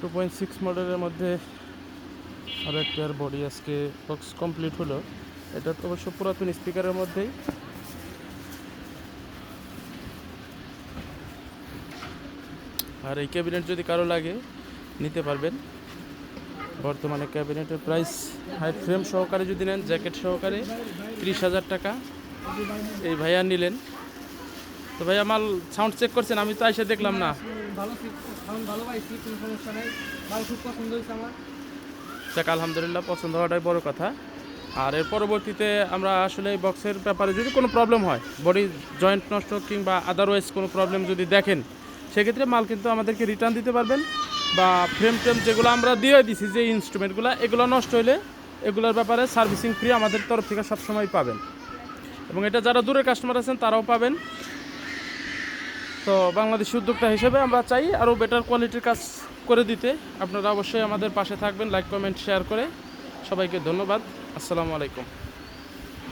Two point six মডেলের মধ্যে আরও একটি বডি আজকে বক্স কমপ্লিট হলো। এটা তো অবশ্য পুরাতন স্পিকারের মধ্যেই। আর এই ক্যাবিনেট যদি কারও লাগে, নিতে পারবেন। বর্তমানে ক্যাবিনেটের প্রাইস হাইট ফ্রেম সহকারে যদি নেন জ্যাকেট সহকারে ত্রিশ হাজার টাকা। এই ভাইয়া নিলেন। তো ভাইয়া মাল সাউন্ড চেক করছেন, আমি তো এসে দেখলাম না। যাক, আলহামদুলিল্লাহ, পছন্দ হওয়াটাই বড় কথা। আর এর পরবর্তীতে আমরা আসলে এই বক্সের ব্যাপারে যদি কোনো প্রবলেম হয় বডি জয়েন্ট নষ্ট কিংবা আদারওয়াইজ কোনো প্রবলেম যদি দেখেন, সেক্ষেত্রে মাল কিন্তু আমাদেরকে রিটার্ন দিতে পারবেন বা ফ্রেম ট্রেম যেগুলো আমরা দিয়ে দিছি, যে ইনস্ট্রুমেন্টগুলো এগুলো নষ্ট হলে এগুলোর ব্যাপারে সার্ভিসিং ফ্রি আমাদের তরফ থেকে সবসময় পাবেন। এবং এটা যারা দূরের কাস্টমার আছেন, তারাও পাবেন। তো বাংলাদেশি উদ্যোক্তা হিসেবে আমরা চাই আরও বেটার কোয়ালিটির কাজ করে দিতে। আপনারা অবশ্যই আমাদের পাশে থাকবেন লাইক কমেন্ট শেয়ার করে। সবাইকে ধন্যবাদ। আসসালামু আলাইকুম।